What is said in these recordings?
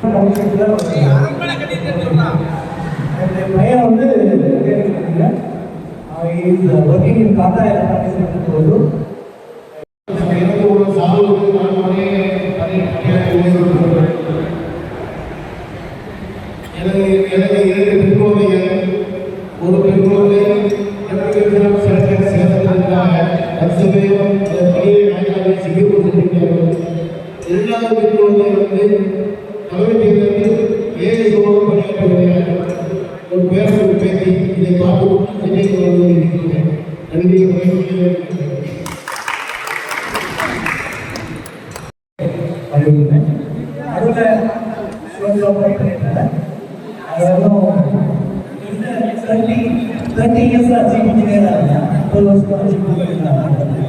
என்னுடைய பையன் வந்து ஒர்க்கிங் இன் காத்தா போது எனக்கு ஒரு சாதுவுக்கு நான் ஒரே பணியாற்றி பேசுகிறேன். எனக்கு எனக்கு இரண்டு பெண் குழந்தைகள் ஒரு பெண் குழந்தை எனக்கு தினம் சிறக்க சேர்ந்ததற்காக வருஷமேவும் அந்த பணியை நாயகமாக செய்து கொண்டிருக்கிறார்கள் இரண்டாவது பெண் குழந்தை வந்து தலைமை தேர்தலில் ஏழை சோழம் பணியாற்றுகிறார்கள் ஒரு பேரவை பேசி இதை பார்த்து சென்னை கொண்டு இருக்கிறேன் நன்றி வணக்கம். பண்ணியிருந்தேன் அதில் கொஞ்சம் ட்ரை பண்ணியிருந்தேன் அதுவும் தேர்ட்டி தேர்ட்டி இயர்ஸ் அச்சீவ் பண்ணிட்டே தான் இருந்தேன் முப்பது வருஷம் அச்சீவ் பண்ணிட்டு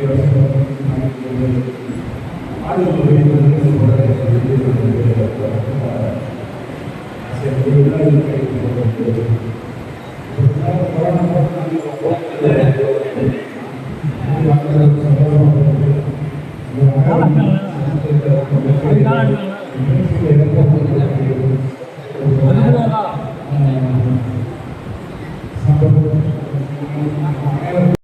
செஞ்சது எல்லாருக்கும் எனக்கு வந்து நிறைய எக்ஸைட் உங்களோட சப்போர்ட் கூட கூட கூடப்பா ஏன்டா எக்ஸைட்டடாக இருக்காரு அந்த அளவுக்கு வந்து எல்லாரும் சிறப்பாக ஓகே ஓகே இல்லை வரட்டும் வரட்டும் வரட்டும் வர்றவங்க வரட்டும் சார் ஓகேங்களா சார் ரெடி சார் அண்ணே கொஞ்சம் கொஞ்சம் கீழே இறக்குங்க கொஞ்சம் கீழே இறக்குங்க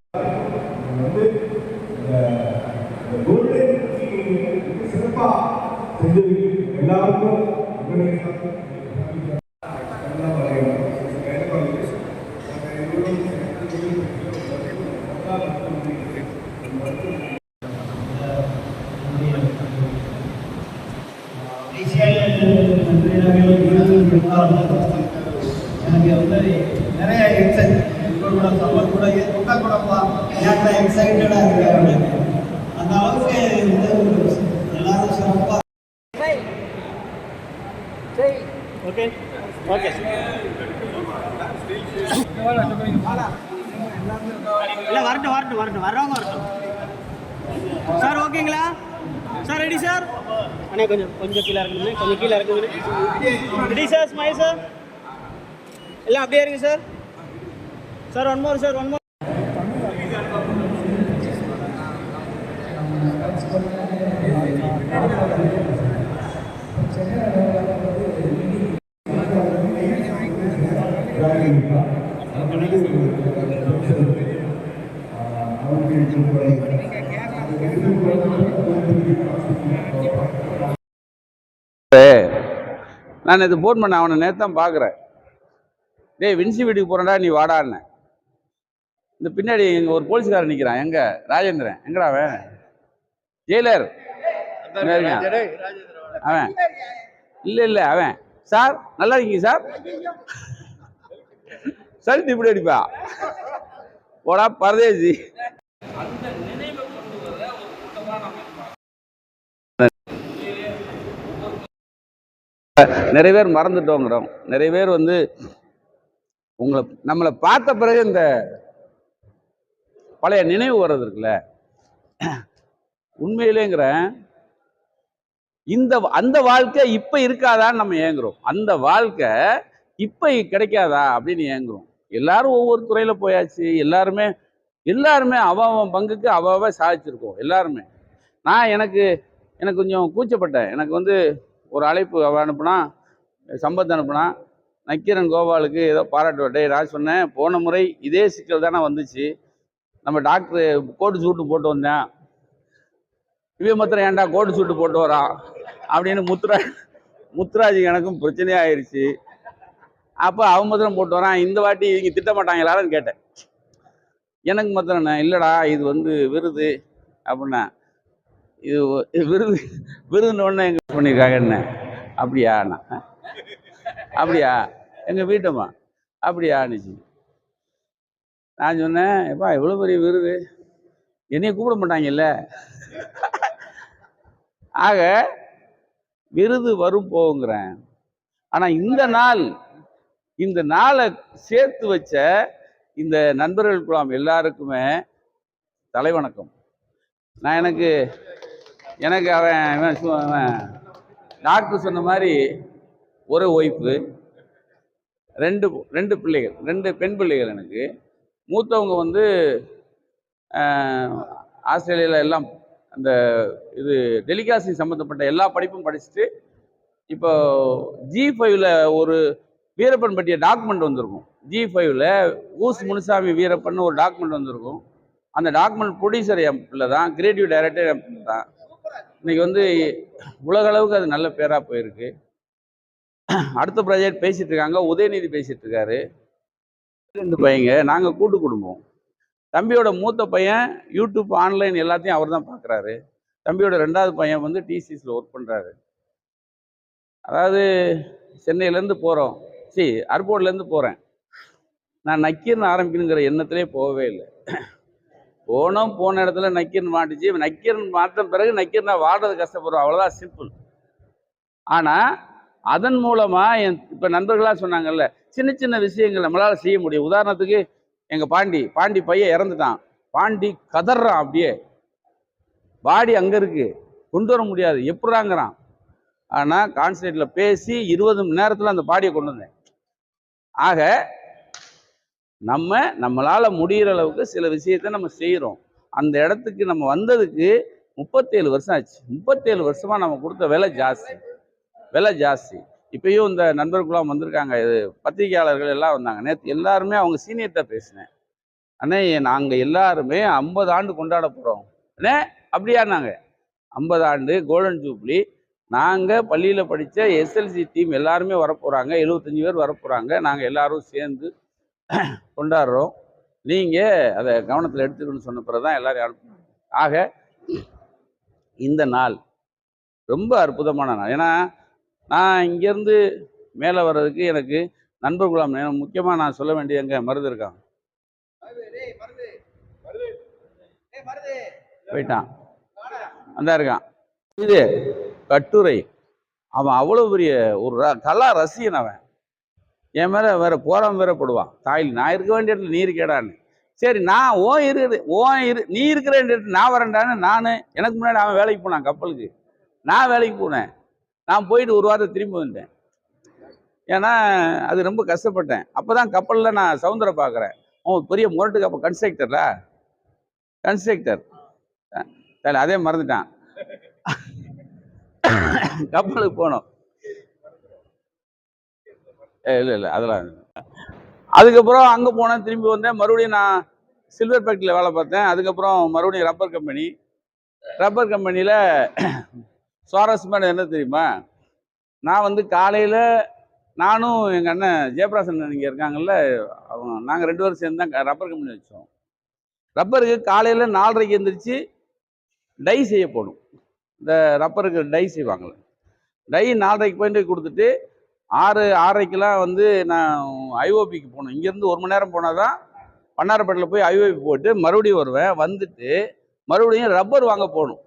ரெடி சார் ஸ்மைல் சார் எல்லாம் அப்படியே இருக்கு sir sir one more sir one more நான் இது ஃபோன் பண்ண அவனை நேற்று தான் பார்க்குறேன் டேய் வின்சி வீட்டுக்கு போகிறேன்டா நீ வாடான்னு. இந்த பின்னாடி இங்கே ஒரு போலீஸ்காரன் நிற்கிறான் எங்க? ராஜேந்திரன். எங்கடா அவன்? ஜெயிலர். அவன். இல்லை இல்லை அவன். சார் நல்லா இருக்கீங்க சார்? சரி இப்படி அடிப்பா. போடா பரதேசி. நிறைய பேர் மறந்துட்டோங்கிறோம். நிறைய பேர் வந்து உங்களை நம்மளை பார்த்த பிறகு இந்த பழைய நினைவு வர்றது இருக்குல்ல. உண்மையிலேங்கிற இந்த அந்த வாழ்க்கை இப்போ இருக்காதான்னு நம்ம ஏங்குறோம். அந்த வாழ்க்கை இப்போ கிடைக்காதா அப்படின்னு ஏங்குறோம். எல்லாரும் ஒவ்வொரு துறையில் போயாச்சு. எல்லாருமே எல்லாருமே அவன் பங்குக்கு அவ அவ சாதிச்சிருக்கோம். எல்லாருமே. நான் எனக்கு எனக்கு கொஞ்சம் கூச்சப்பட்டேன். எனக்கு வந்து ஒரு அழைப்பு அவ அனுப்புனா சம்பத் அனுப்புனா நக்கீரன் கோபாலுக்கு ஏதோ பாராட்டு டேய் நான் சொன்னேன் போன முறை இதே சிக்கல் தானே வந்துச்சு. நம்ம டாக்டர் கோட்டு சூட்டு போட்டு வந்தேன். இவன் மாத்திரம் ஏன்டா கோட்டு சூட்டு போட்டு வரான் அப்படின்னு முத்துரா முத்துராஜ் எனக்கும் பிரச்சனையாயிருச்சு அப்போ அவன் மாத்திரம் போட்டு வரான். இந்த வாட்டி இவங்க திட்ட மாட்டாங்களான்னு கேட்டேன். எனக்கு மாத்திரம் இல்லைடா இது வந்து விருது அப்படின்னா இது விருது விருதுன்னு எங்கே பண்ணியிருக்காங்க என்ன? அப்படியா நான் அப்படியா? எங்கள் வீட்டம்மா அப்படியான்னுச்சு நான் சொன்னேன் எப்பா எவ்வளோ பெரிய விருது? என்னைய கூப்பிட மாட்டாங்கல்ல? ஆக விருது வரும் போங்கிறேன் ஆனால் இந்த நாள் இந்த நாளை சேர்த்து வச்ச இந்த நண்பர்கள் குழாம் எல்லாருக்குமே தலைவணக்கம். நான் எனக்கு எனக்கு அவன் அவன் டாக்டர் சொன்ன மாதிரி ஒரு ஒய்ஃபு ரெண்டு ரெண்டு பிள்ளைகள் ரெண்டு பெண் பிள்ளைகள் எனக்கு. மூத்தவங்க வந்து ஆஸ்திரேலியாவில் எல்லாம் அந்த இது டெலிகாசி சம்மந்தப்பட்ட எல்லா படிப்பும் படிச்சுட்டு இப்போ ஜி ஃபைவ்ல ஒரு வீரப்பன் பற்றிய டாக்குமெண்ட் வந்திருக்கும். ஜி ஃபைவ்ல ஊஸ் முனுசாமி வீரப்பன் ஒரு டாக்குமெண்ட் வந்திருக்கும். அந்த டாக்குமெண்ட் ப்ரொடியூசர் என் பிள்ளை தான் கிரியேட்டிவ் டைரக்டர் என் பிள்ளை தான். இன்னைக்கு வந்து உலக அளவுக்கு அது நல்ல பேராக போயிருக்கு. அடுத்த ப்ராஜெக்ட் பேசிட்டு இருக்காங்க. உதயநிதி பேசிட்டு இருக்காரு. ரெண்டு பையங்க. நாங்கள் கூட்டு குடும்பம். தம்பியோட மூத்த பையன் யூடியூப் ஆன்லைன் எல்லாத்தையும் அவர் தான் பார்க்குறாரு தம்பியோட ரெண்டாவது பையன் வந்து டிசிஸில் ஒர்க் பண்ணுறாரு அதாவது சென்னையிலேருந்து போகிறோம் சரி அர்போர்ட்லேருந்து போகிறேன் நான் நக்கீர்னு ஆரம்பிக்கணுங்கிற எண்ணத்திலே போகவே இல்லை. போனோம் போன இடத்துல நக்கீரன் மாட்டுச்சு. நக்கீரன் மாற்ற பிறகு நக்கீரனை வாடுறது கஷ்டப்படுறோம் அவ்வளோதான் சிம்பிள் ஆனால் அதன் மூலமாக என் இப்போ நண்பர்களாக சொன்னாங்கல்ல சின்ன சின்ன விஷயங்கள் நம்மளால் செய்ய முடியும். உதாரணத்துக்கு எங்கள் பாண்டி பாண்டி பையன் இறந்துட்டான். பாண்டி கதறான் அப்படியே. பாடி அங்கே இருக்குது கொண்டு வர முடியாது. எப்படாங்கிறான் ஆனால் கான்சன்ட்ரேட்டில் பேசி இருபது மணி நேரத்தில் அந்த பாடியை கொண்டு வந்தேன். ஆக நம்ம நம்மளால் முடிகிற அளவுக்கு சில விஷயத்தை நம்ம செய்கிறோம் அந்த இடத்துக்கு நம்ம வந்ததுக்கு முப்பத்தேழு வருஷம் ஆச்சு. முப்பத்தேழு வருஷமாக நம்ம கொடுத்த விலை ஜாஸ்தி. விலை ஜாஸ்தி. இப்பயும் இந்த நண்பர்களாம் வந்திருக்காங்க. இது பத்திரிகையாளர்கள் எல்லாம் வந்தாங்க. நேற்று எல்லாருமே அவங்க சீனியர்கிட்ட பேசினேன். அண்ணே நாங்கள் எல்லாருமே ஐம்பது ஆண்டு கொண்டாட போகிறோம் அண்ணே அப்படியானாங்க ஐம்பது ஆண்டு கோல்டன் ஜூப்ளி நாங்கள் பள்ளியில் படித்த எஸ்எல்சி டீம் எல்லாருமே வரப்போகிறாங்க எழுபத்தஞ்சி பேர் வரப்போகிறாங்க நாங்கள் எல்லாரும் சேர்ந்து கொண்டாடுறோம். நீங்கள் அதை கவனத்தில் எடுத்துக்கணும்னு சொன்ன பிறகு தான் எல்லோரும் ஆக இந்த நாள் ரொம்ப அற்புதமான நாள். ஏன்னா நான் இங்கேருந்து மேலே வர்றதுக்கு எனக்கு நண்பர் குலாம் முக்கியமாக நான் சொல்ல வேண்டிய எங்கள் மருது இருக்கான். போயிட்டான். அந்த இருக்கான். இது கட்டுரை. அவன் அவ்வளோ பெரிய ஒரு ர- கலா ரசிகன் அவன். என் மேலே வேறு போறாம வேற போடுவான். தாயில் நான் இருக்க வேண்டிய இடத்துல நீ இருக்கேடான்னு. சரி நான் ஓ இரு ஓ இரு நீ இருக்கிற வேண்டிய இடத்துல நான் வரேன்டான்னு நான் எனக்கு முன்னாடி அவன் வேலைக்கு போனான் கப்பலுக்கு. நான் வேலைக்கு போனேன். நான் போயிட்டு ஒரு வாரம் திரும்பி வந்தேன் ஏன்னா அது ரொம்ப கஷ்டப்பட்டேன். அப்போ தான் கப்பலில் நான் சவுந்தர பார்க்குறேன் அவன் பெரிய முரட்டு கப்பல் கன்ஸ்ட்ரக்டர்ல கன்ஸ்ட்ரக்டர். சரி அதே மறந்துட்டான். கப்பலுக்கு போனோம். இல்லை இல்லை அதெல்லாம் அதுக்கப்புறம் அங்கே போனேன் திரும்பி வந்தேன். மறுபடியும் நான் சில்வர் ஃபேக்ட்ரியில் வேலை பார்த்தேன். அதுக்கப்புறம் மறுபடியும் ரப்பர் கம்பெனி ரப்பர் கம்பெனியில் சுவாரஸ்யமான என்ன தெரியுமா? நான் வந்து காலையில் நானும் எங்கள் அண்ணன் ஜெயபிராசன் இங்கே இருக்காங்கல்ல அவங்க நாங்கள் ரெண்டு பேரும் சேர்ந்து தான் ரப்பர் கம்பெனி வச்சோம். ரப்பருக்கு காலையில் நாலரைக்கு எந்திரிச்சு டை செய்ய போகணும் இந்த ரப்பருக்கு டை செய்வாங்களே டை நாலரைக்கு போயிட்டு கொடுத்துட்டு ஆறு ஆறரைக்கெலாம் வந்து நான் ஐஓபிக்கு போகணும். இங்கேருந்து ஒரு மணி நேரம் போனால் தான் வண்ணாரப்பேட்டில் போய் ஐஓபி போட்டு மறுபடியும் வருவேன். வந்துட்டு மறுபடியும் ரப்பர் வாங்க போகணும்.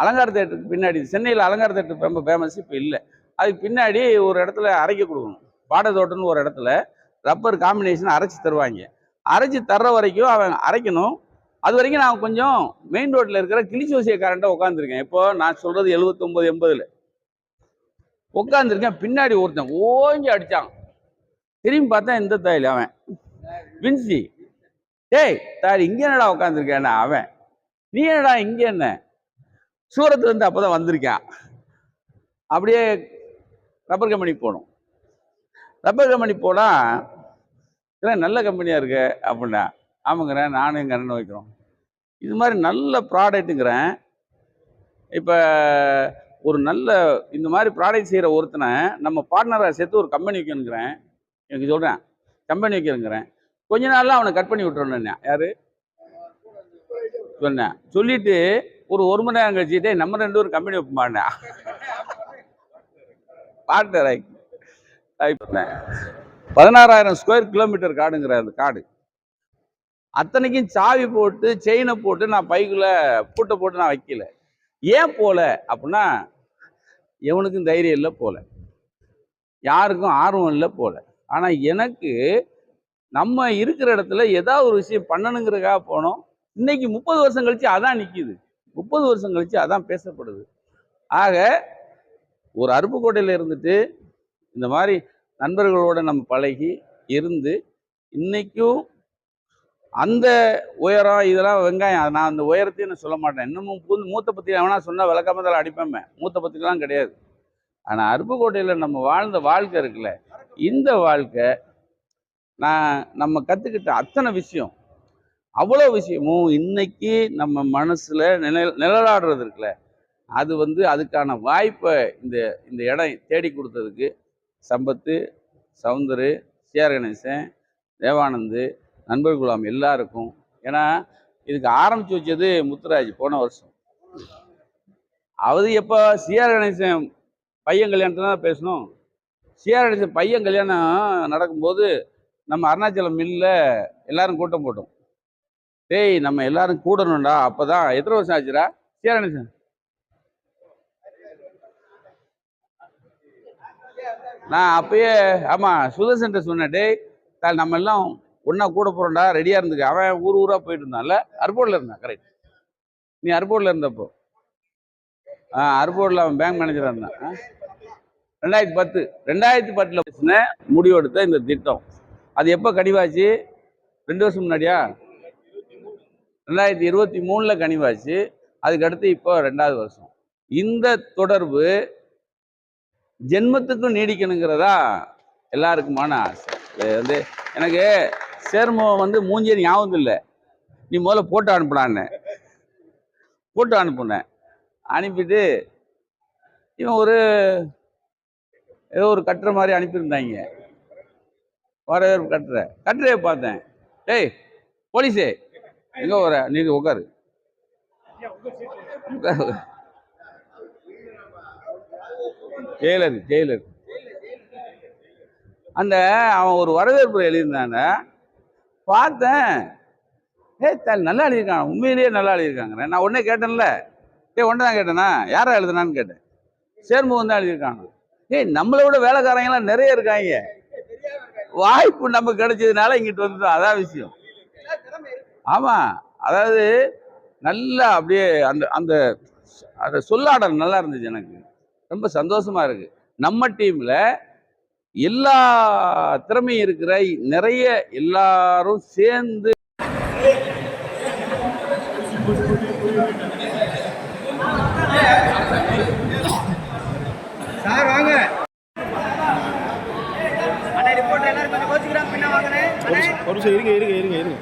அலங்கார தேட்டருக்கு பின்னாடி சென்னையில் அலங்கார தேட்டர் ரொம்ப ஃபேமஸ் இப்போ இல்லை. அதுக்கு பின்னாடி ஒரு இடத்துல அரைக்க கொடுக்கணும். பாடத்தோட்டம்னு ஒரு இடத்துல ரப்பர் காம்பினேஷன் அரைச்சி தருவாங்க. அரைச்சி தர்ற வரைக்கும் அவன் அரைக்கணும். அது வரைக்கும் நான் கொஞ்சம் மெயின் ரோட்டில் இருக்கிற கிளிச்சோசியக்காரன்ட்ட உட்காந்துருக்கேன் இப்போ நான் சொல்கிறது எழுபத்தொம்போது எண்பதில். உட்காந்துருக்கேன் பின்னாடி ஒருத்தன் ஓங்கி அடிச்சான். திரும்பி பார்த்தா இந்த தாயில் அவன். வின்சி டேய் தாய் இங்கே என்னடா உட்காந்துருக்கேன் அவன். நீ என்னடா இங்கே என்ன? சூரத்துலேருந்து அப்போ தான் வந்திருக்கான். அப்படியே ரப்பர் கம்பெனி போகணும் ரப்பர் கம்பெனி போனால் இதெல்லாம் நல்ல கம்பெனியாக இருக்கு. அப்படின்னா ஆமாங்கிறேன் நானும் எங்கள் அண்ணன் வைக்கிறோம். இது மாதிரி நல்ல ப்ராடக்ட்டுங்கிறேன் இப்போ ஒரு நல்ல இந்த மாதிரி ப்ராடக்ட் செய்கிற ஒருத்தனை நம்ம பார்ட்னராக சேர்த்து ஒரு கம்பெனி வைக்கணுங்கிறேன். எனக்கு சொல்கிறேன் கம்பெனி வைக்கணுங்கிறேன். கொஞ்ச நாளில் அவனை கட் பண்ணி விட்டுறேன் யார்? சொன்னேன். சொல்லிட்டு ஒரு ஒரு மணி நேரம் கழிச்சுட்டே நம்ம ரெண்டு ஒரு கம்பெனி வைப்போமாண்ணா பார்ட்னர் ஆகி. பதினாறாயிரம் ஸ்கொயர் கிலோமீட்டர் காடுங்கிற அந்த காடு. அத்தனைக்கும் சாவி போட்டு செயினை போட்டு நான் பைக்குள்ள பூட்டை போட்டு நான் வைக்கல. ஏன் போல அப்படின்னா எவனுக்கும் தைரியம் இல்லை போல. யாருக்கும் ஆர்வம் இல்லை போல. ஆனால் எனக்கு நம்ம இருக்கிற இடத்துல ஏதாவது ஒரு விஷயம் பண்ணணுங்கிறதுக்காக போனோம். இன்னைக்கு முப்பது வருஷம் கழிச்சு அதான் நிற்கிது முப்பது வருஷம் கழிச்சு அதான் பேசப்படுது. ஆக ஒரு அருப்புக்கோட்டையில் இருந்துட்டு இந்த மாதிரி நண்பர்களோட நம்ம பழகி இருந்து இன்னைக்கும் அந்த உயரம் இதெல்லாம் வெங்காயம் நான் அந்த உயரத்தையும் நான் சொல்ல மாட்டேன். இன்னமும் புது மூத்த பத்தி அவனா சொன்னால் விளக்காம அடிப்பேன் மூத்த பத்திலாம் கிடையாது. ஆனால் அருப்புக்கோட்டையில் நம்ம வாழ்ந்த வாழ்க்கை இருக்குல்ல இந்த வாழ்க்கை நான் நம்ம கற்றுக்கிட்ட அத்தனை விஷயம் அவ்வளோ விஷயமும் இன்னைக்கு நம்ம மனசில் நிழல் நிழலாடுறது இருக்குல்ல அது வந்து அதுக்கான வாய்ப்பை இந்த இந்த இடம் தேடி கொடுத்ததுக்கு சம்பத்து சவுந்தரு சிஆர் கணேசன் தேவானந்து நண்பர் குலாம் எல்லாருக்கும். ஏன்னா இதுக்கு ஆரம்பிச்சு வச்சது முத்துராஜ் போன வருஷம். அது எப்போ சிஆர் கணேசன் பையன் கல்யாணத்துல தான் பேசணும். சிஆர் கணேசன் பையன் கல்யாணம் நடக்கும்போது நம்ம அருணாச்சலம் மில்லில் எல்லாரும் கூட்டம் போட்டோம். டேய் நம்ம எல்லாரும் கூடணும்டா அப்போ தான் எத்தனை வருஷம் ஆச்சுரா சிஆர் கணேசன். நான் அப்பயே ஆமாம் சுதர்சன்ட்ட சொன்னேன் டேய் நம்ம எல்லாம் ஒன்றா கூட போகிறோம்டா ரெடியாக இருந்துக்க. அவன் ஊர் ஊராக போயிட்டு இருந்தான்ல அர்போர்டில் இருந்தான் கரெக்ட் நீ அர்போர்டில் இருந்தப்போ. ஆ அர்போர்டில் அவன் பேங்க் மேனேஜராக இருந்தான். ரெண்டாயிரத்தி பத்து. ரெண்டாயிரத்தி பத்தில் பேசின முடிவெடுத்த இந்த திட்டம். அது எப்போ கனிவாச்சு? ரெண்டு வருஷம் முன்னாடியா? ரெண்டாயிரத்தி இருபத்தி மூணில் கனிவாச்சு. அதுக்கடுத்து இப்போ ரெண்டாவது வருஷம். இந்த தொடர்பு ஜென்மத்துக்கும் நீடிக்கணுங்கிறதா எல்லாருக்குமான ஆசை. வந்து எனக்கு சேர்மம் வந்து மூஞ்சிய ஞாபகம் இல்லை. நீ முதல்ல போட்டோ அனுப்பினான்னு போட்டோ அனுப்புனேன். அனுப்பிட்டு இவன் ஒரு ஏதோ ஒரு கட்டுற மாதிரி அனுப்பியிருந்தாங்க. வரவேற்பு கட்டுற. கட்டுரையை பார்த்தேன். டேய் போலீஸே எங்கே வர நீங்கள் உட்காரு உட்காரு ஜெயிலர் ஜெயிலர். அந்த அவன் ஒரு வரவேற்பு எழுதியிருந்தாங்க. பார்த்தேன். ஏ த நல்லா எழுதியிருக்காங்க உண்மையிலேயே நல்லா எழுதியிருக்காங்க நான் உடனே கேட்டேன்ல. ஏய் ஒன்று தான் கேட்டேனா? யாரா எழுதுனான்னு கேட்டேன். சேர்முகம் தான் எழுதியிருக்காங்க. ஏய் நம்மளை விட வேலைக்காரங்களாம் நிறைய இருக்காங்க. வாய்ப்பு நமக்கு கிடைச்சதுனால இங்கிட்டு வந்துட்டோம். அதான் விஷயம். ஆமாம் அதாவது நல்லா அப்படியே அந்த அந்த அந்த சொல்லாடல் நல்லா இருந்துச்சு எனக்கு. ரொம்ப சந்தோஷமாக இருக்குது நம்ம டீமில் எல்லா திறமையும் இருக்கிற நிறைய எல்லாரும் சேர்ந்து சார் வாங்க. ஒரு நிமிஷம் இருங்க இருங்க இருங்க இருங்க.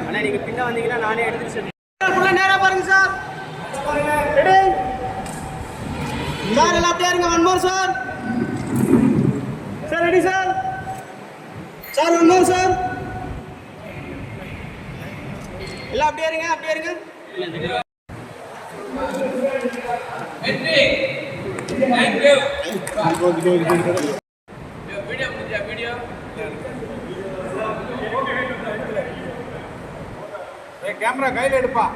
அண்ணா நீங்க பின்ன வந்தீங்கன்னா நானே எடுத்துட்டு சொல்லி உள்ள நேரா பாருங்க சார் ரெடி சார் எல்லாம் more sir sir ready sir sir more sir எல்லாம் அப்படியே இருங்க அப்படியே இருங்க கேமரா கையில் எடுப்பா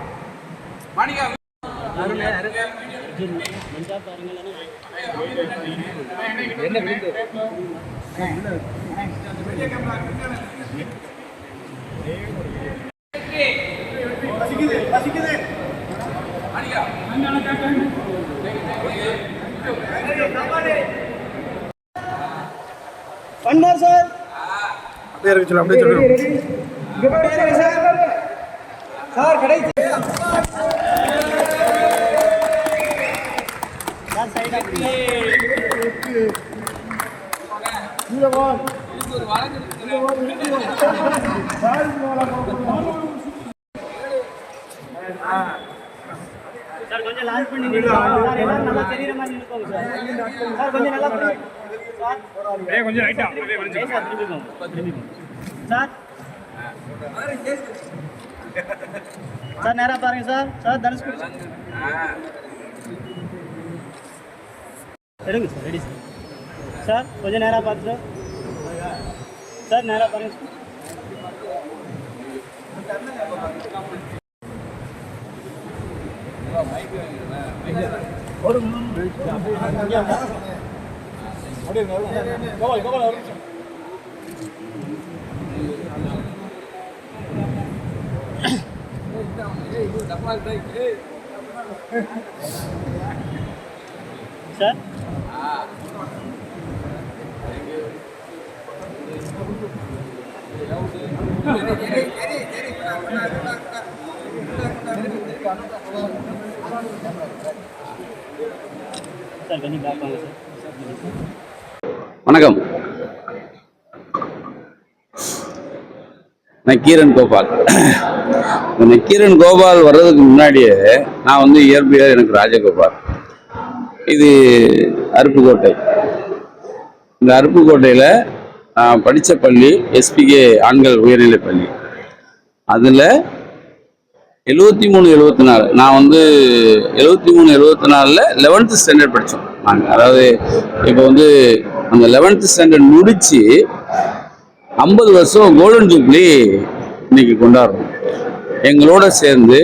ஒன் மோர் சார். அப்படியே இருக்க அப்படியே சொல்லு அப்படியே இருங்க சார் சைடு சார் கொஞ்சம் லாஸ்ட் பண்ணி. சார் எல்லாரும் நல்லா தெரியுற மாதிரி நின்னுக்கோங்க சார். சார் கொஞ்சம் நல்லா பண்ணி சார். கொஞ்சம் ரைட்டா சார் திரும்பி போங்க. திரும்பி போங்க சார். சார் நேரா பாருங்க சார். சார் தனுஷ்குடி எடுங்க சார் ரெடி சார். சார் கொஞ்சம் நேராக பார்த்து சார் நேராக நேரா பாருங்க சார் வணக்கம். நான் கீரன் வணக்கம் நக்கீரன் கோபால். இந்த நக்கீரன் கோபால் வர்றதுக்கு முன்னாடியே நான் வந்து இயற்பியாக எனக்கு ராஜகோபால். இது அருப்புக்கோட்டை. இந்த அருப்புக்கோட்டையில் நான் படித்த பள்ளி எஸ்பிகே ஆண்கள் உயர்நிலைப் பள்ளி. அதில் எழுபத்தி மூணு எழுபத்தி நாலு. நான் வந்து எழுபத்தி மூணு எழுபத்தி நாலில் லெவன்த்து ஸ்டாண்டர்ட் படித்தோம் நாங்கள் அதாவது இப்போ வந்து அந்த லெவன்த்து ஸ்டாண்டர்ட் முடித்து ஐம்பது வருஷம் கோல்டன் ஜூப்ளி இன்னைக்கு கொண்டாடுறோம். எங்களோட சேர்ந்து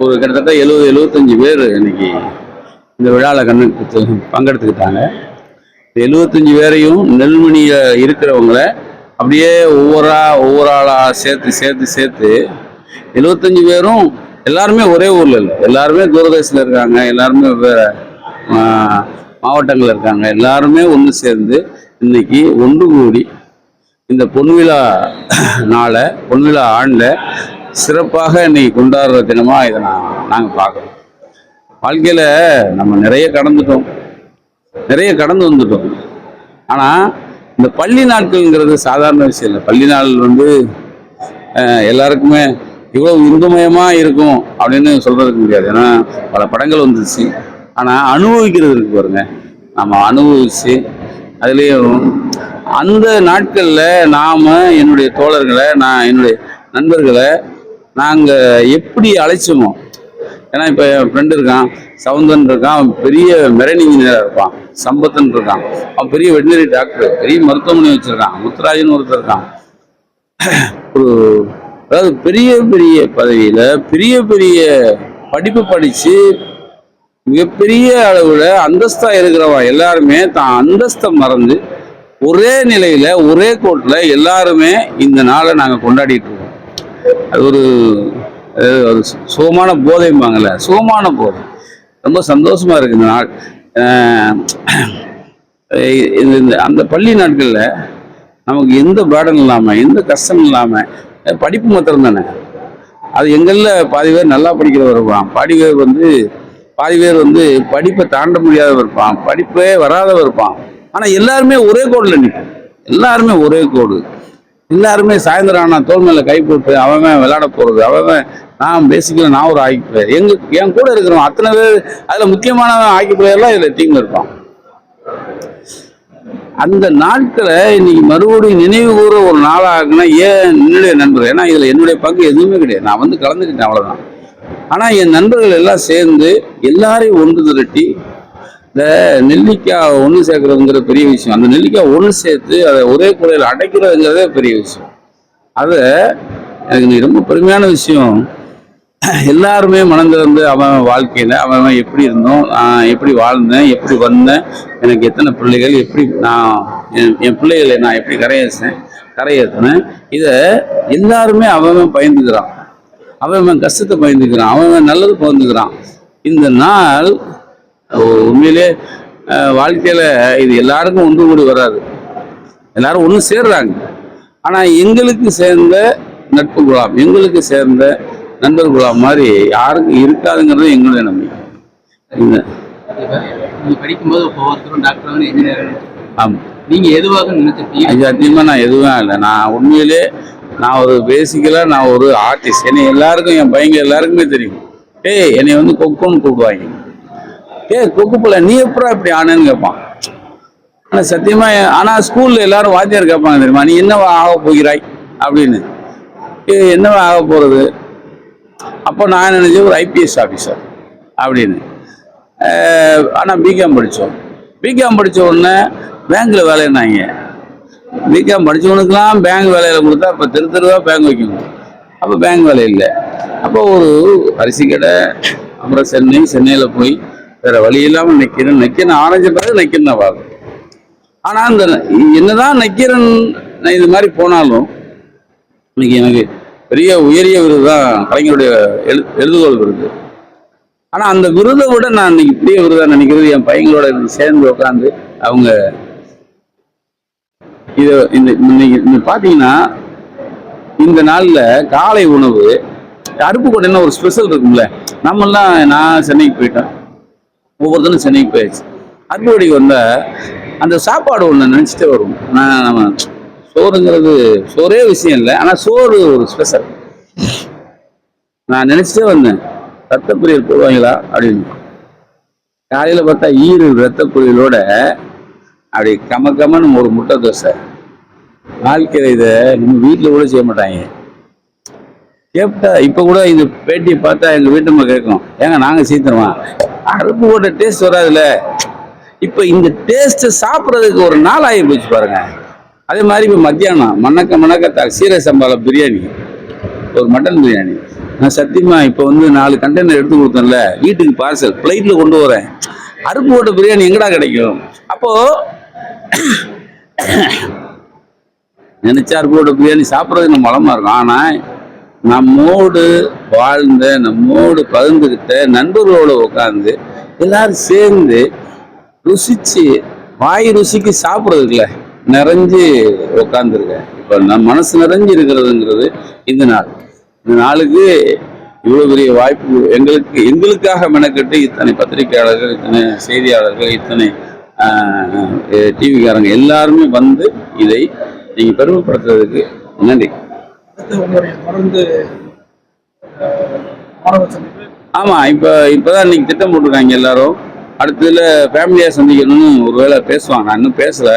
ஒரு கிட்டத்தட்ட எழுபது எழுபத்தஞ்சு பேர் இன்னைக்கு இந்த விழாவில் கண்ணு பங்கெடுத்துக்கிட்டாங்க. இந்த எழுபத்தஞ்சு பேரையும் நெல்மணியில் இருக்கிறவங்கள அப்படியே ஒவ்வொரு ஒவ்வொரு ஆளாக சேர்த்து சேர்த்து சேர்த்து எழுபத்தஞ்சு பேரும் எல்லாருமே ஒரே ஊரில் இல்லை. எல்லாருமே தூரதேசத்தில் இருக்காங்க. எல்லாருமே வேறு மாவட்டங்களில் இருக்காங்க. எல்லாருமே ஒன்று சேர்ந்து இன்னைக்கு ஒன்று கூடி இந்த பொன்விழா நாளை பொன்விழா ஆண்டில் சிறப்பாக இன்னைக்கு கொண்டாடுற தினமாக இதை நான் நாங்கள் பார்க்குறோம். வாழ்க்கையில் நம்ம நிறைய கடந்துட்டோம். நிறைய கடந்து வந்துட்டோம். ஆனால் இந்த பள்ளி நாட்கள்ங்கிறது சாதாரண விஷயம் இல்லை. பள்ளி நாள் வந்து எல்லாருக்குமே இவ்வளோ இன்பமயமாக இருக்கும் அப்படின்னு சொல்கிறதுக்கு முடியாது. ஏன்னா பல படங்கள் வந்துச்சு. ஆனால் அனுபவிக்கிறது இருக்கு பாருங்க. நம்ம அனுபவிச்சு அதுலேயும் அந்த நாட்களில் நாம் என்னுடைய தோழர்களை நான் என்னுடைய நண்பர்களை நாங்கள் எப்படி அழைச்சோமோ ஏன்னா இப்போ என் ஃப்ரெண்டு இருக்கான் சவுந்தன் இருக்கான் அவன் பெரிய மெரைன் இன்ஜினியராக இருப்பான் சம்பத்தன் இருக்கான். அவன் பெரிய வெட்டினரி டாக்டர் பெரிய மருத்துவமனை வச்சுருக்கான் முத்துராஜன் ஒருத்தர் இருக்கான். ஒரு அதாவது பெரிய பெரிய பதவியில் பெரிய பெரிய படிப்பு படித்து மிகப்பெரிய அளவில் அந்தஸ்தாக இருக்கிறவன் எல்லாருமே தான் அந்தஸ்தை மறந்து ஒரே நிலையில் ஒரே கோட்டில் எல்லாருமே இந்த நாளை நாங்கள் கொண்டாடிட்டு இருக்கோம். அது ஒரு ஒரு சுகமான போதைம்பாங்கல்ல சுகமான போதை. ரொம்ப சந்தோஷமா இருக்கு இந்த நாள். இந்த இந்த- அந்த பள்ளி நாட்களில் நமக்கு எந்த பேடன் இல்லாமல் எந்த கஷ்டம் இல்லாமல் படிப்பு மாத்திரம் தானே. அது எங்களில் பாதி பேர் நல்லா படிக்கிறவர் இருப்பான். பாதி பேர் வந்து பாதி பேர் வந்து படிப்பை தாண்ட முடியாதவர் இருப்பான். படிப்பே வராதவர் இருப்பான். ஆனால் எல்லாருமே ஒரே கோடில் நிற்போம் எல்லாருமே ஒரே கோடு. எல்லாருமே சாயந்தரம் ஆனால் தோல் மேலே கை போட்டு அவன் விளையாட போகிறது அவன் நான் பேசிக்கல நான் ஒரு ஆக்கி பிளேயர் எங்க என் கூட இருக்கிறவன் அத்தனை பேர் அதில் முக்கியமான ஆக்கி பிளேயர்லாம் இதில் டீமில் இருப்பான். அந்த நாட்களை இன்னைக்கு மறுபடியும் நினைவு கூற ஒரு நாளாகுனா ஏன் என்னுடைய நண்பர் ஏன்னா இதில் என்னுடைய பங்கு எதுவுமே கிடையாது. நான் வந்து கலந்துக்கிட்டேன் அவ்வளோதான் ஆனால் என் நண்பர்கள் எல்லாம் சேர்ந்து எல்லாரையும் ஒன்று திரட்டி இந்த நெல்லிக்காய் ஒன்று சேர்க்கறதுங்கிற பெரிய விஷயம். அந்த நெல்லிக்காய் ஒன்று சேர்த்து அதை ஒரே குறையில் அடைக்கிறதுங்கிறதே பெரிய விஷயம். அதை எனக்கு ரொம்ப பெருமையான விஷயம். எல்லாருமே மனந்திறந்து அவன் வாழ்க்கையில் அவன் அவன் எப்படி இருந்தோம் நான் எப்படி வாழ்ந்தேன் எப்படி வந்தேன் எனக்கு எத்தனை பிள்ளைகள் எப்படி நான் என் என் பிள்ளைகளை நான் எப்படி கரையேற்றேன் கரையேற்றினேன் இதை எல்லாருமே அவன் அவன் பயந்துக்கிறான். அவன் அவன் கஷ்டத்தை பயந்துக்கிறான். அவன் அவன் நல்லது பயந்துக்கிறான் இந்த நாள் உண்மையிலே வாழ்க்கையில இது எல்லாருக்கும் ஒன்று கூடி வராது. எல்லாரும் ஒன்று சேர்றாங்க. ஆனால் எங்களுக்கு சேர்ந்த நட்பு குழாம் எங்களுக்கு சேர்ந்த நண்பர் குழாம் மாதிரி யாருக்கும் இருக்காதுங்கிறது எங்களுடைய நம்பிக்கை. படிக்கும்போது ஒவ்வொருத்தரும் டாக்டர் இன்ஜினியர் ஆமாம் நீங்க எதுவாக நினைச்சிருப்பீங்க அது சத்தியமாக நான் எதுவும் இல்லை. நான் உண்மையிலே நான் ஒரு பேசிக்கலாக நான் ஒரு ஆர்டிஸ்ட் என்னை எல்லாருக்கும் என் பையங்க எல்லாருக்குமே தெரியும். ஏய் என்னை வந்து கொக்குன்னு கூப்பிடுவாங்க. ஏய் கொக்கு நீ எப்படா இப்படி ஆனேன்னு கேட்பான் ஆனால் சத்தியமாக ஆனால் ஸ்கூலில் எல்லாரும் வாத்தியார் கேட்பாங்க தெரியுமா நீ என்னவா ஆக போகிறாய்? அப்படின்னு. இது என்னவா ஆக போகிறது அப்போ நான் நினைச்சேன் ஒரு ஐபிஎஸ் ஆஃபீஸர் அப்படின்னு. ஆனால் பிகாம் படித்தோம் பிகாம் படித்த உடனே பேங்க்கில் வேலைன்னாங்க பிகாம் படித்தவனுக்குலாம் பேங்க் வேலையில் கொடுத்தா இப்போ தெரு தெருவாக பேங்க் வைக்கணும். அப்போ பேங்க் வேலை இல்லை. அப்போ ஒரு அரிசி கடை அப்புறம் சென்னை சென்னையில் போய் வேற வழி இல்லாமல் நிற்கிறேன் நிற்கிறேன் ஆரஞ்சுன்றது நிற்கிறேன் பார்க்கும் ஆனால் அந்த என்னதான் நக்கீரன் நான் இது மாதிரி போனாலும் இன்னைக்கு எனக்கு பெரிய உயரிய விருது தான் கலைஞருடைய எழு எழுதுகோள் விருது. ஆனால் அந்த விருதை விட நான் இன்னைக்கு பெரிய விருதாக நினைக்கிறது என் பையங்களோட சேர்ந்து உட்காந்து அவங்க இதை இந்த இன்னைக்கு பார்த்தீங்கன்னா இந்த நாளில் காலை உணவு அருப்புக்கோட்டைன்னு ஒரு ஸ்பெஷல் இருக்கும்ல. நம்மெல்லாம் நான் சென்னைக்கு போயிட்டேன். ஒவ்வொருத்தரும் சென்னைக்கு போயாச்சு. அருப்புக்கோட்டைக்கு வந்தால் அந்த சாப்பாடு ஒன்று நினச்சிட்டே வரும் நான் நம்ம சோறுங்கிறது சோறே விஷயம் இல்லை. ஆனால் சோறு ஒரு ஸ்பெஷல் நான் நினச்சிட்டே வந்தேன். ரத்த போடுவாங்களா அப்படின்னு. காலையில் பார்த்தா ஈரு ரத்த அப்படி கம கமன்னு ஒரு முட்டை தோசை. வாழ்க்கையில் இதை நம்ம வீட்டில் கூட செய்ய மாட்டாங்க. கேப்டா இப்போ கூட இந்த பேட்டியை பார்த்தா எங்கள் வீட்டு நம்ம கேட்கும் ஏங்க நாங்கள் சீக்கிரமா அறுப்பு போட்ட டேஸ்ட் வராதுல்ல இப்போ இந்த டேஸ்ட்டு சாப்பிட்றதுக்கு ஒரு நாள் ஆகி போச்சு பாருங்க. அதே மாதிரி இப்போ மத்தியானம் மணக்க மணக்க த சீரக சம்பால பிரியாணி. ஒரு மட்டன் பிரியாணி. நான் சத்தியமா இப்போ வந்து நாலு கண்டெய்னர் எடுத்து கொடுத்தேன்ல வீட்டுக்கு பார்சல் பிளைட்டில் கொண்டு வரேன். அருப்பு போட்ட பிரியாணி எங்கடா கிடைக்கும்? அப்போ நினைச்சா அருப்பு போட்ட பிரியாணி சாப்பிட்றதுக்கு நம்ம வளமா இருக்கும். ஆனால் நம்மோடு வாழ்ந்த நம்மோடு பகிர்ந்துக்கிட்ட நண்பர்களோடு உட்காந்து எல்லாரும் சேர்ந்து ருசிச்சு வாய் ருசிக்கு சாப்பிட்றதுக்குல நிறைஞ்சு உட்காந்துருக்கேன் இப்போ நம் மனசு நிறைஞ்சு இருக்கிறதுங்கிறது இந்த நாள். இந்த நாளுக்கு இவ்வளோ பெரிய வாய்ப்பு எங்களுக்கு எங்களுக்காக மெனக்கெட்டு இத்தனை பத்திரிகையாளர்கள் இத்தனை செய்தியாளர்கள் இத்தனை டிவிக்காரங்க எல்லாருமே வந்து இதை நீங்கள் பெருமைப்படுத்துறதுக்கு நன்றி. உங்களுடைய தொடர்ந்து அஹ், மாணவர் சந்திப்பு ஆமா இப்ப இப்பதான் இன்னைக்கு திட்டம் போட்டிருக்காங்க எல்லாரும். அடுத்ததுல ஃபேமிலியா சந்திக்கணும்னு ஒருவேளை பேசுவாங்க. நான் இன்னும் பேசல.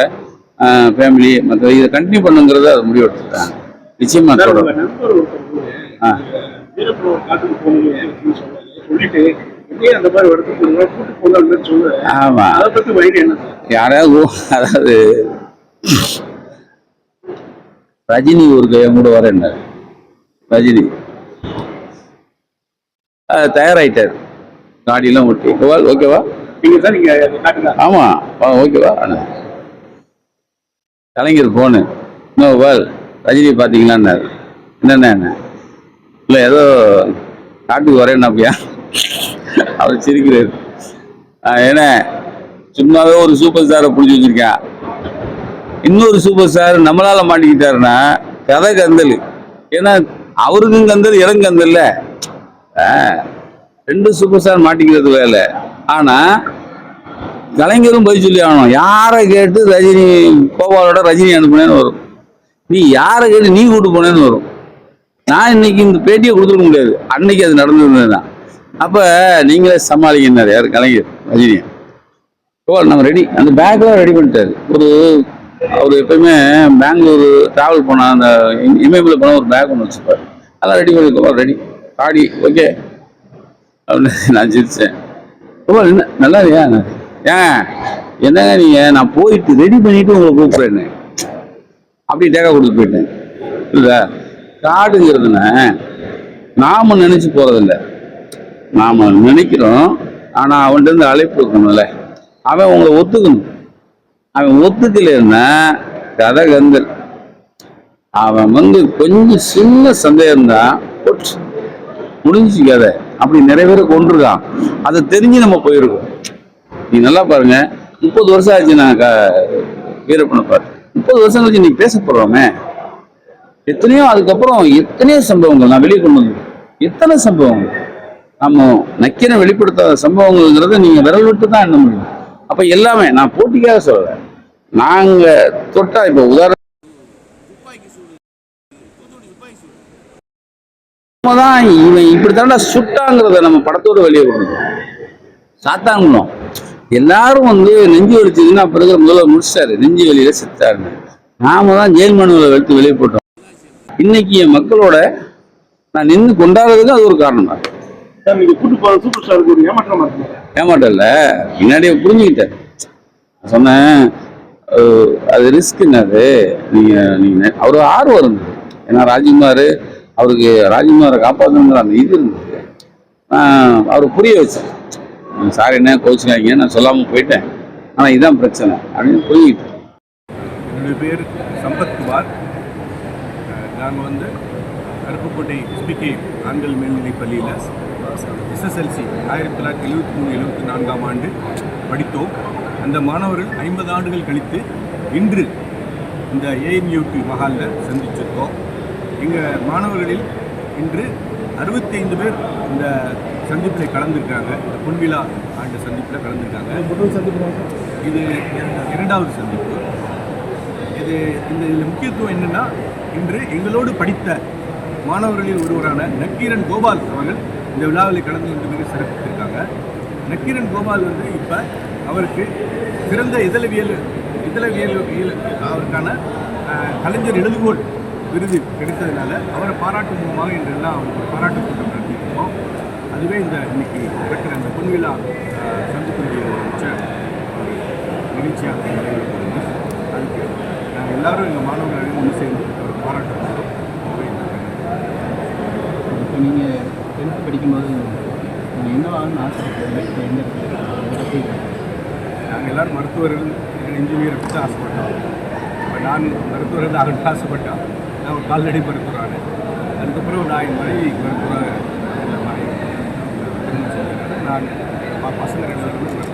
ஃபேமிலி மற்ற இதை கண்டினியூ பண்ணுங்கிறத அது முடிவு எடுத்துட்டாங்க நிச்சயமா தொடரும். ஆ. யாராவது அதாவது ரஜினி ஒரு கையம் கூட வரேன்னாரு ரஜினி. தயாராயிட்டார். காடியெல்லாம் ஓட்டி. கோவால் ஓகேவா? நீங்க சார் நீங்க காட்டுங்க. ஆமா. ஆ, ஓகேவா. கலைஞர் போனு இன்னும் வால் ரஜினி பார்த்தீங்களான்னாரு. என்னண்ணே என்ன? இல்லை ஏதோ காட்டுக்கு வரேன் அப்படியா? அவர் சிரிக்கிறார். ஆ, ஏன்னா சும்மாவே ஒரு சூப்பர் ஸ்டாரை பிடிச்சி வச்சிருக்கேன். இன்னொரு சூப்பர் ஸ்டார் நம்மளால மாட்டிக்கிட்டாருன்னா கதை கந்தல். ஏன்னா அவருக்கும் கந்தல் இடம் கந்தல்ல ஆ, ரெண்டு சூப்பர் ஸ்டார் மாட்டிக்கிறது வேலை. ஆனா கலைஞரும் போய் சொல்லி ஆகணும். யாரை கேட்டு ரஜினி கோபாலோட ரஜினி அனுப்புனேன்னு வரும். நீ யாரை கேட்டு நீ கூட்டு போனேன்னு வரும். நான் இன்னைக்கு இந்த பேட்டியை கொடுத்துருக்க முடியாது. அன்னைக்கு அது நடந்ததுன்னா அப்ப நீங்களே சமாளிக்கினார் யார்? கலைஞர் ரஜினி. கோபால் நம்ம ரெடி அந்த பேக்லாம் ரெடி பண்ணிட்டாரு. ஒரு அவர் எப்பயுமே பெங்களூர் ட்ராவல் போன அந்த இமயமலை போன ஒரு பேக் ஒன்று வச்சுப்பார் அதான் ரெடி பண்ணி ரெடி காடி ஓகே அப்படின்னு நான் சிரிச்சேன். ரொம்ப என்ன நல்லா இல்லையா ஏன் என்னங்க நீங்கள் நான் போயிட்டு ரெடி பண்ணிட்டு உங்களை கூப்பிட்றேன்னு. அப்படி டேக்கா கொடுத்து போயிட்டேன். இல்லை காடுங்கிறதுனா நாம் நினச்சி போகிறதில்ல நாம் நினைக்கிறோம் ஆனால் அவன்கிட்ட இருந்து அழைப்பு இருக்கணும்ல அவன் உங்களை ஒத்துக்கணும். அவன் ஒத்துக்கலைன்னா கதை கந்தல் அவன் வந்து கொஞ்சம் சின்ன சந்தேகம்தான். முடிஞ்சு கதை. அப்படி நிறைய பேரை கொண்டிருக்கான் அதை தெரிஞ்சு நம்ம போயிருக்கோம். நீ நல்லா பாருங்க. முப்பது வருஷம் ஆச்சு நான் க வீரப்பனை பார்த்து. முப்பது வருஷம் கழிச்சு நீ பேச போடுறோமே எத்தனையோ அதுக்கப்புறம் எத்தனையோ சம்பவங்கள் நான் வெளியே கொண்டு வந்து எத்தனை சம்பவங்கள்? நம்ம நக்கின வெளிப்படுத்தாத சம்பவங்கள்ங்கிறத நீங்க விரல் விட்டு தான் எண்ண முடியும். அப்ப எல்லாமே நான் போட்டிக்காக சொல்றேன் நாங்க தொட்டா இப்ப உதாரணம் தான் இவன் இப்படி தாண்டா சுட்டாங்கிறத நம்ம படத்தோட வெளியே கொண்டு. சாத்தாங்குளம் எல்லாரும் வந்து நெஞ்சு வலிச்சதுன்னா அப்ப இருக்கிற முதல்வர் முடிச்சிட்டாரு. நெஞ்சு வெளியில செத்தாருன்னு நாம தான் ஜெயில் மனுவில் வெளுத்து வெளியே போட்டோம். இன்னைக்கு என் மக்களோட நான் நின்று கொண்டாடுறதுக்கு அது ஒரு காரணம். தான் ஏமாற்றமா ஏமாட்டல பின்னாடியே புரிஞ்சுக்கிட்டேன். சொன்னேன் அது ரிஸ்க் என்னது? நீங்க நீங்க அவரு ஆர்வம் இருந்தது. ஏன்னா ராஜ்குமார் அவருக்கு ராஜ்குமாரை காப்பாற்றணுங்கிற அந்த இது இருந்தது. நான் அவர் புரிய வச்சேன் சார் என்ன கோச்சுக்காதீங்க நான் சொல்லாமல் போயிட்டேன். ஆனால் இதுதான் பிரச்சனை. அப்படின்னு புரிஞ்சுக்கிட்டேன் என்னுடைய பேர் சம்பத்குமார் நாங்கள் வந்து அருப்புக்கோட்டை எஸ்பிகே ஆண்கள் மேல்நிலைப் பள்ளியில் எஸ்எஸ்எல்சி ஆயிரத்தி தொள்ளாயிரத்தி எழுபத்தி மூணு எழுபத்தி நான்காம் ஆண்டு படித்தோம். அந்த மாணவர்கள் ஐம்பது ஆண்டுகள் கழித்து இன்று இந்த ஏஎன்யூடி மஹாலில் சந்திச்சிருக்கோம். எங்கள் மாணவர்களில் இன்று அறுபத்தைந்து பேர் இந்த சந்திப்பில் கலந்துருக்காங்க. இந்த பொன்விழா ஆண்டு சந்திப்பில் கலந்துருக்காங்க. இது இரண்டாவது சந்திப்பு. இது இந்த இதில் முக்கியத்துவம் என்னென்னா இன்று எங்களோடு படித்த மாணவர்களில் ஒருவரான நக்கீரன் கோபால் அவர்கள் இந்த விழாவில் கலந்து கொண்டு மிக சிறப்பித்திருக்காங்க. நக்கீரன் கோபால் வந்து இப்போ அவருக்கு சிறந்த இதழவியல் இதழவியல் அவருக்கான கலைஞர் எழுதுகோள் விருது கிடைத்ததுனால அவரை பாராட்டும் மூலமாக இன்றெல்லாம் அவருக்கு பாராட்டு கூட்டம் நடத்தியிருக்கோம். அதுவே இந்த இன்னைக்கு நடக்கிற அந்த பொன்விழா சந்திக்கூடிய ஒரு உச்ச ஒரு நிகழ்ச்சியாக அதுக்கு நாங்கள் எல்லாரும் எங்கள் மாணவர்களையும் ஒன்று சேர்ந்து ஒரு பாராட்டு இப்போ நீங்கள் டென்த்து படிக்கும்போது நீங்கள் என்ன ஆகணும்னு ஆசைப்பட்டீங்க இப்போ எந்த இடத்துல நாங்கள் எல்லாரும் மருத்துவர்கள் இன்ஜினியர் பற்றி ஆசைப்பட்டோம். இப்போ நான் மருத்துவர்கள் ஆகணும்னு ஆசைப்பட்டோம். நான் ஒரு கால்நடை மருத்துவரான அதுக்கப்புறம் நான் என் மனைவி இந்த மாதிரி திருமணம் நான் பசங்க ரெண்டு பேரும்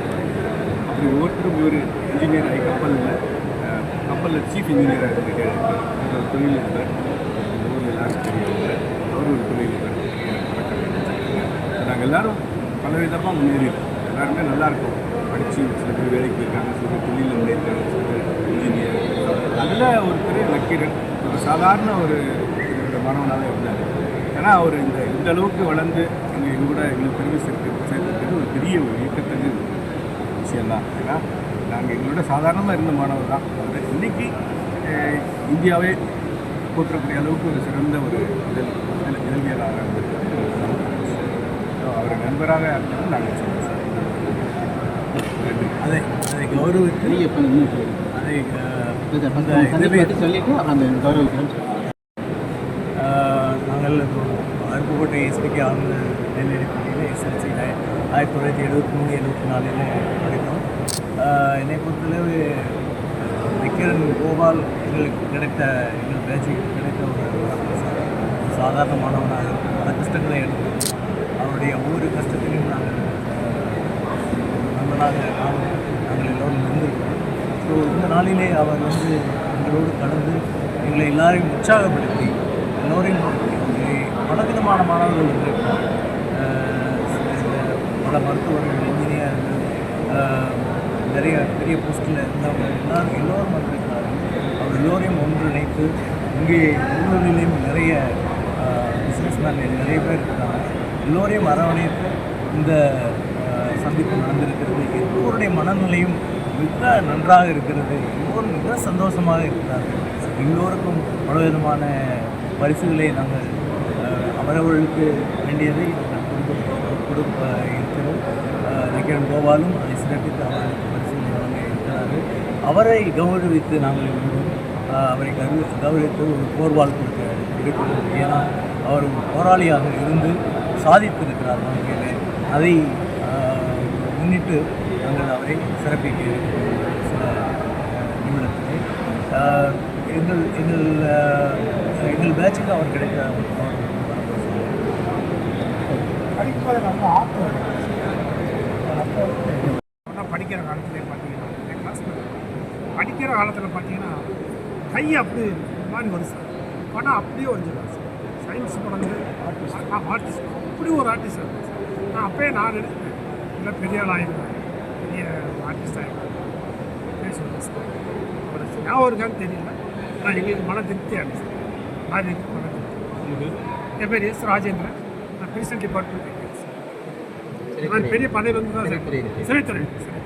அப்படி ஒவ்வொருத்தரும் ஒரு இன்ஜினியர் ஆகி கப்பலில் கப்பலில் சீஃப் இன்ஜினியராக இருந்திருக்காரு அவர் ஒரு தொழில் இருப்பார் ஊரில் எல்லாரும் தெரியவங்க அவர் ஒரு தொழில் இருப்பார் நாங்கள் எல்லாரும் பல விதமாக முன்னேறி எல்லாருமே நல்லா படித்து சில பேர் வேலைக்கு போயிருக்காங்க சில பேர் தொழிலில் முன்னேற்காங்க சில பேர் இன்ஜினியர் அதில் பெரிய லக்கீரன் ஒரு சாதாரண ஒரு மாணவனாக இருந்தார். ஏன்னா அவர் இந்த இந்த அளவுக்கு வளர்ந்து எங்கள் எங்கள் கூட எங்களுக்கு பெருமை சேர்த்து சேர்த்துக்கிறது ஒரு பெரிய ஒரு இயக்கத்தகு விஷயம்தான். ஏன்னா நாங்கள் எங்களோட சாதாரணமாக இருந்த மாணவர் தான். அவர் இன்றைக்கி இந்தியாவே போற்றக்கூடிய அளவுக்கு ஒரு சிறந்த ஒரு இதழ் இதழ் இருந்திருக்கிறது ஸோ அவரை நண்பராக இருக்கிறது நாங்கள் சொல்லுவோம் அதை அதை கௌரவித்து. அதை நாங்கள் அருப்புக்கோட்டை எஸ்பிகே ஆனந்த மேல்நிலைப் பள்ளியில் எஸ்எல்சி ஆயிரத்தி தொள்ளாயிரத்தி எழுபத்தி மூணு எழுபத்தி நாலில் படித்தோம் என்னை பொறுத்தளவு விக்கிரன் கோபால் எங்களுக்கு கிடைத்த எங்கள் பேச்சுக்கு கிடைத்த ஒரு வரப்பிரசாதம். ஒரு சாதாரண மாணவனாக இருக்கும். பல கஷ்டங்களை எடுத்து அவருடைய ஒவ்வொரு கஷ்டத்திலையும் நாங்கள் நண்பனாக நானும் நாங்கள் எல்லோரும் இருந்திருக்கோம் ஸோ இந்த நாளிலே அவர் வந்து எங்களோடு கலந்து எங்களை எல்லாரையும் உற்சாகப்படுத்தி எல்லோரையும் ஒரு பலவிதமான மாணவர்கள் இருந்திருக்கோம் பல மருத்துவர்கள் இன்ஜினியர்கள் நிறைய பெரிய போஸ்டில் இருந்தவங்க எல்லாரும் எல்லோரும் வந்திருக்கிறார்கள். அவர் எல்லோரையும் ஒன்றிணைத்து இங்கே உள்ளூரிலையும் நிறைய பிஸ்னஸ் மேன் நிறைய பேர் இருக்காங்க. எல்லோரையும் அரவணைத்து இந்த சந்திப்பு நடந்திருக்கிறது. எல்லோருடைய மனநிலையும் மிக நன்றாக இருக்கிறது. எல்லோரும் மிக சந்தோஷமாக இருக்கிறார்கள் எல்லோருக்கும் பலவிதமான பரிசுகளை நாங்கள் அவரவர்களுக்கு வேண்டியதை நாங்கள் கொடுக்க கொடுக்க இருக்கிறோம். அஹ், கோபாலும் அதை சிறப்பித்து அவர்களுக்கு பரிசுகளை வழங்க இருக்கிறார்கள். அவரை கௌரவித்து நாங்கள் இவர்களும் அவரை கரு கௌரவித்து ஒரு போர்வால் கொடுக்க இருக்கிறோம். ஏன்னா அவர் ஒரு போராளியாக இருந்து சாதித்திருக்கிறார். வாழ்க்கையில் அதை முன்னிட்டு நாங்கள் அவரை சிறப்பிக்க சில நிமிடத்திலே எங்கள் எங்கள் எங்கள் பேட்சுக்கு அவர் கிடைக்க நான் படிக்கிற காலத்துல பார்த்தீங்கன்னா என் படிக்கிற காலத்தில் பார்த்தீங்கன்னா கை அப்படி மாதிரி வருஷம் சார். படம் அப்படியே வரைஞ்சிருவார் சார் சயின்ஸ் படம் வந்து ஆர்டிஸ்ட் அப்படி ஒரு ஆர்டிஸ்ட் சார். நான் அப்பயே நான் நினைச்சேன் இல்லை பெரிய ஆள் ஆகிடுவேன் பெரிய ஆர்டிஸ்ட் அப்படின்னு சொல்லுவேன் சார் அவர் ஞாபகம் இருக்கான்னு தெரியல. ஆனால் எங்களுக்கு மன சார் நான் எனக்கு மன திருப்தி. என் பேர் எஸ் ராஜேந்திரன். நான் பிரிசன் டிபார்ட்மெண்ட் சார் இந்த மாதிரி பெரிய பதவி வந்து தான் சார் சிறைத்துறை. நன்றி